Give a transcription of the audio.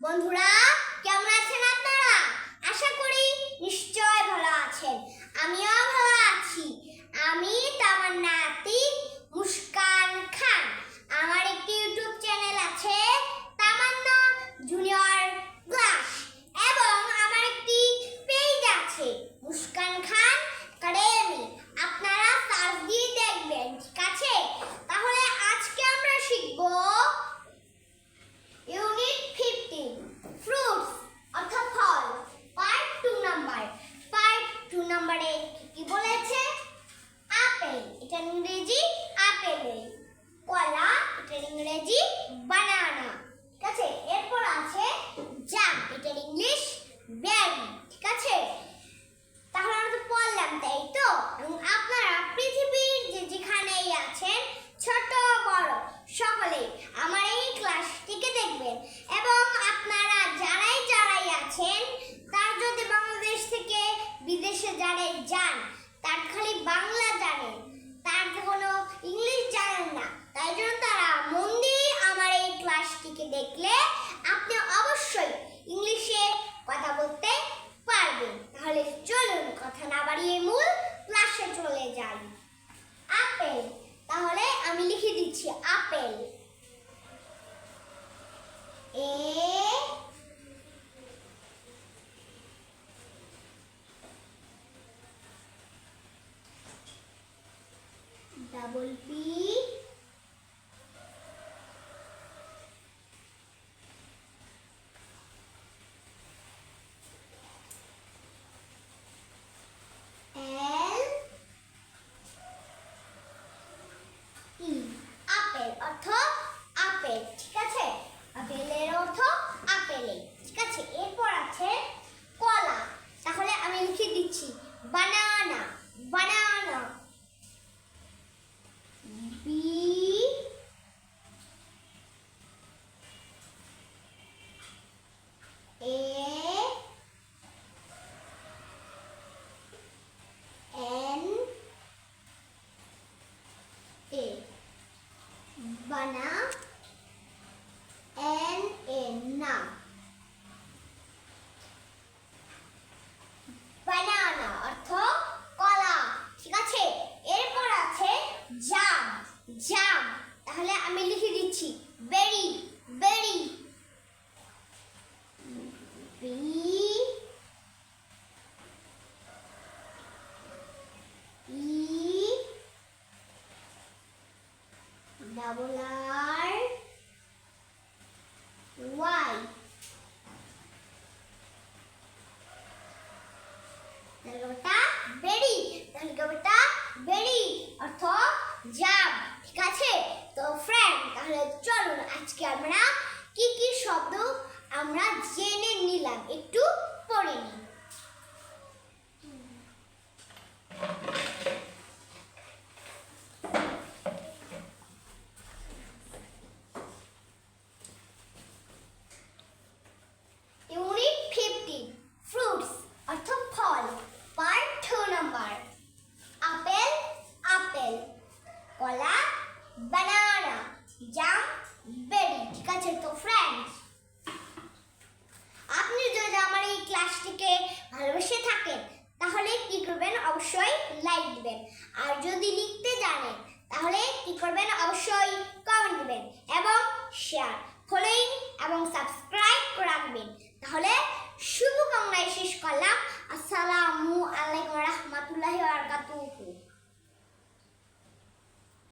বন্ধুরা কেমন আছেন আপনারা? আশা করি নিশ্চয় ভালো আছেন। আমিও ইংরেজি আপেল। কলা এটা ইংরেজি বানানা। ঠিক আছে? এরপর আছে জাম এটা ইংলিশ বেরি ঠিক আছে তাহলে আমরা তো পড়লাম তাই তো এবং আপনারা পৃথিবীর যে যেখানেই আছেন ছোট বড় সকলেই আমার এই ক্লাসটিকে দেখবেন এবং আপনারা যারাই যারাই আছেন তার যদি বাংলাদেশ থেকে বিদেশে যারাই যান তার খালি বাংলা জানেন তার কোনো ইংলিশ জানেন না তাই জন্য তারা মন দিয়ে আমার এই ক্লাসটিকে দেখলে আপনি অবশ্যই ইংলিশে কথা বলতে পারবেন তাহলে চলুন কথা না বাড়িয়ে মূল ক্লাসে চলে যাই। আপেল তাহলে আমি লিখে দিচ্ছি apple A double P L E apple অর্থ আপেল, ঠিক আছে? আপেলের অর্থ আপেলে, ঠিক আছে? এরপর আছে কলা। তাহলে আমি লিখে দিচ্ছি, banana banana B A N A বানা এন এ না বানানা অর্থ কলা ঠিক আছে এরপর আছে জাম জাম তাহলে আমি লিখে দিচ্ছি berry berry B E double R Y তাহলেটা বেরি তাহলেটা বেরি অর্থ জাম ঠিক আছে? তো ফ্রেন্ড তাহলে চলুন আজকে আমরা কি কি শব্দ আমরা জেনে নিলাম? একটু পড়ে নিই। বানানা জাম বেরি ঠিক আছে তো ফ্রেন্ডস আপনি যদি আমার এই ক্লাসটিকে ভালোবেসে থাকেন, তাহলে কি করবেন? অবশ্যই লাইক দিবেন। আর যদি লিখতে জানেন, তাহলে কি করবেন? অবশ্যই কমেন্ট দিবেন এবং শেয়ার ফলোইং এবং সাবস্ক্রাইব করে রাখবেন। তাহলে